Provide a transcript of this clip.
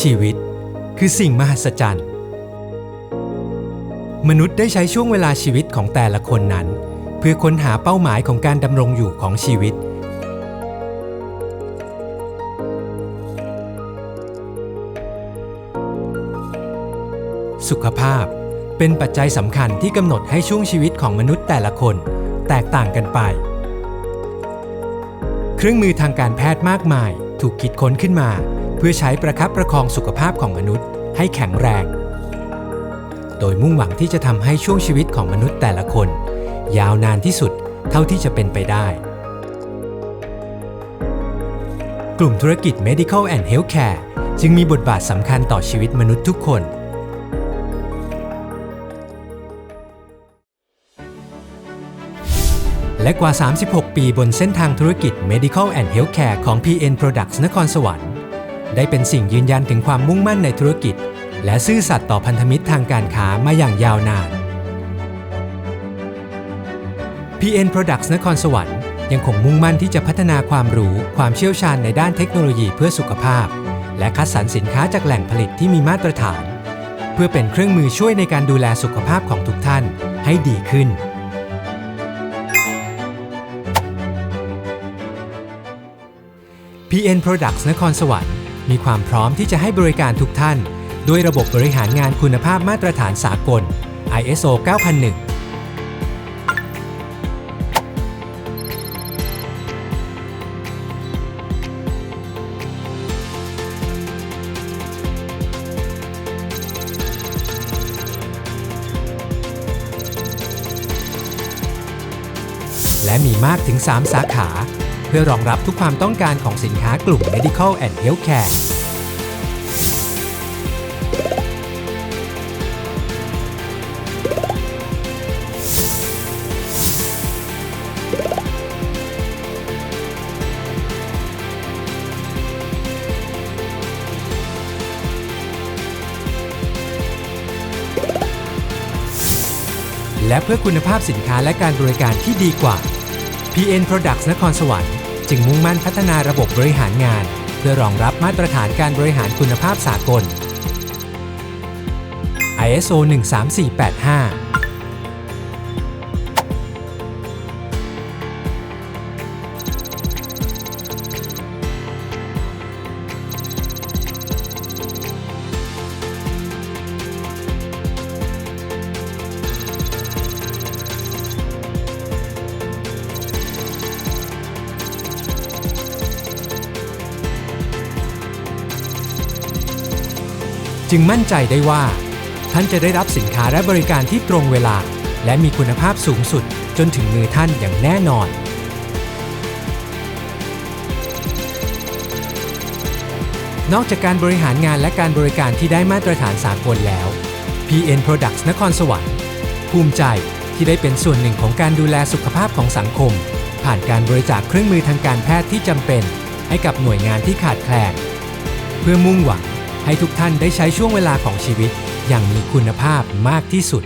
ชีวิตคือสิ่งมหัศจรรย์ มนุษย์ได้ใช้ช่วงเวลาชีวิตของแต่ละคนนั้น เพื่อค้นหาเป้าหมายของการดำรงอยู่ของชีวิต สุขภาพเป็นปัจจัยสำคัญที่กำหนดให้ช่วงชีวิตของมนุษย์แต่ละคน แตกต่างกันไป เครื่องมือทางการแพทย์มากมายถูกคิดค้นขึ้นมา เพื่อใช้ประคับประคองสุขภาพของมนุษย์ให้แข็งแรง โดยมุ่งหวังที่จะทำให้ช่วงชีวิตของมนุษย์แต่ละคน ยาวนานที่สุดเท่าที่จะเป็นไปได้ กลุ่มธุรกิจ Medical and Healthcare จึงมีบทบาทสำคัญต่อชีวิตมนุษย์ทุกคน และกว่า 36 ปีบนเส้นทางธุรกิจ Medical and Healthcare ของ PN Products นครสวรรค์ ได้เป็นสิ่งยืนยันถึงความมุ่งมั่นในธุรกิจ และซื่อสัตย์ต่อพันธมิตรทางการค้ามาอย่างยาวนาน PN Products นครสวรรค์ยังคงมุ่งมั่นที่จะพัฒนาความรู้ความเชี่ยวชาญในด้านเทคโนโลยีเพื่อสุขภาพ และคัดสรรสินค้าจากแหล่งผลิตที่มีมาตรฐาน เพื่อเป็นเครื่องมือช่วยในการดูแลสุขภาพของทุกท่านให้ดีขึ้น PN Products นครสวรรค์ มีความพร้อมที่จะให้บริการทุกท่าน ด้วยระบบบริหารงานคุณภาพมาตรฐานสากล ISO 9001และมีมากถึง 3 สาขา เพื่อรองรับทุกความต้องการของสินค้ากลุ่ม Medical and Healthcare และเพื่อคุณภาพสินค้าและการบริการที่ดีกว่า PN Products นครสวรรค์ จึงมุ่งมั่นพัฒนาระบบบริหารงาน เพื่อรองรับมาตรฐานการบริหารคุณภาพสากล ISO 13485 จึงมั่นใจได้ว่า ท่านจะได้รับสินค้าและบริการที่ตรงเวลา และมีคุณภาพสูงสุดจนถึงมือท่านอย่างแน่นอน นอกจากการบริหารงานและการบริการที่ได้มาตรฐานสากลแล้ว PN Products นครสวรรค์ ภูมิใจที่ได้เป็นส่วนหนึ่งของการดูแลสุขภาพของสังคม ผ่านการบริจาคเครื่องมือทางการแพทย์ที่จำเป็น ให้กับหน่วยงานที่ขาดแคลนเพื่อมุ่งหวัง ให้ทุกท่านได้ใช้ช่วงเวลาของชีวิต อย่างมีคุณภาพมากที่สุด